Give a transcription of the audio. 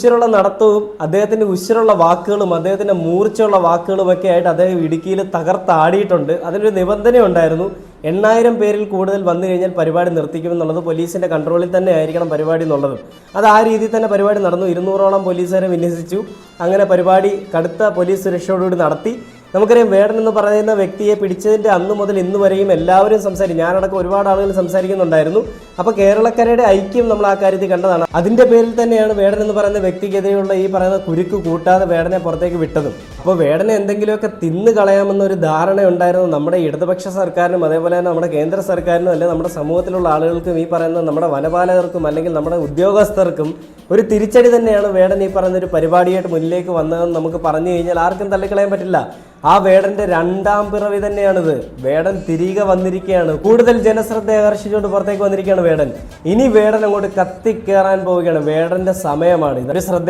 ഉശിരുള്ള നടത്തവും അദ്ദേഹത്തിന്റെ ഉച്ചരുള്ള വാക്കുകളും അദ്ദേഹത്തിന്റെ മൂർച്ചയുള്ള വാക്കുകളും ഒക്കെ ആയിട്ട് അദ്ദേഹം ഇടുക്കിയിൽ തകർത്താടിയിട്ടുണ്ട് അതിനൊരു നിബന്ധന ഉണ്ടായിരുന്നു. എണ്ണായിരം പേരിൽ കൂടുതൽ വന്നു കഴിഞ്ഞാൽ പരിപാടി നിർത്തിക്കുമെന്നുള്ളത് പോലീസിന്റെ കൺട്രോളിൽ തന്നെ ആയിരിക്കണം പരിപാടി എന്നുള്ളത്. അത് ആ രീതിയിൽ തന്നെ പരിപാടി നടന്നു. ഇരുന്നൂറോളം പോലീസുകാരെ വിന്യസിച്ചു. അങ്ങനെ പരിപാടി കടുത്ത പോലീസ് സുരക്ഷയോടുകൂടി നടത്തി. നമുക്കറിയാം വേടൻ എന്ന് പറയുന്ന വ്യക്തിയെ പിടിച്ചതിന്റെ അന്ന് മുതൽ ഇന്ന് വരെയും എല്ലാവരും സംസാരിക്കും. ഞാനടക്കം ഒരുപാട് ആളുകൾ സംസാരിക്കുന്നുണ്ടായിരുന്നു. അപ്പോൾ കേരളക്കരയുടെ ഐക്യം നമ്മൾ ആ കാര്യത്തിൽ കണ്ടതാണ്. അതിന്റെ പേരിൽ തന്നെയാണ് വേടൻ എന്ന് പറയുന്ന വ്യക്തിക്കെതിരെയുള്ള ഈ പറയുന്ന കുരുക്ക് കൂട്ടാതെ വേടനെ പുറത്തേക്ക് വിട്ടതും. അപ്പോൾ വേടനെ എന്തെങ്കിലുമൊക്കെ തിന്നു കളയാമെന്നൊരു ധാരണ ഉണ്ടായിരുന്നു നമ്മുടെ ഇടതുപക്ഷ സർക്കാരിനും അതേപോലെ തന്നെ നമ്മുടെ കേന്ദ്ര സർക്കാരിനും അല്ലെങ്കിൽ നമ്മുടെ സമൂഹത്തിലുള്ള ആളുകൾക്കും ഈ പറയുന്ന നമ്മുടെ വനപാലകർക്കും അല്ലെങ്കിൽ നമ്മുടെ ഉദ്യോഗസ്ഥർക്കും ഒരു തിരിച്ചടി തന്നെയാണ് വേടൻ ഈ പറയുന്ന ഒരു പരിപാടിയായിട്ട് മുന്നിലേക്ക് വന്നതെന്ന് നമുക്ക് പറഞ്ഞു കഴിഞ്ഞാൽ ആർക്കും തള്ളിക്കളയാൻ പറ്റില്ല. ആ വേടന്റെ രണ്ടാം പിറവി തന്നെയാണിത്. വേടൻ തിരികെ വന്നിരിക്കുകയാണ്. കൂടുതൽ ജനശ്രദ്ധ ആകർഷിച്ചുകൊണ്ട് പുറത്തേക്ക് വന്നിരിക്കുകയാണ് വേടൻ ഇനി വേടൻ അങ്ങോട്ട് കത്തിക്കേറാൻ പോവുകയാണ്. വേടന്റെ സമയമാണ്. ഇത് ശ്രദ്ധ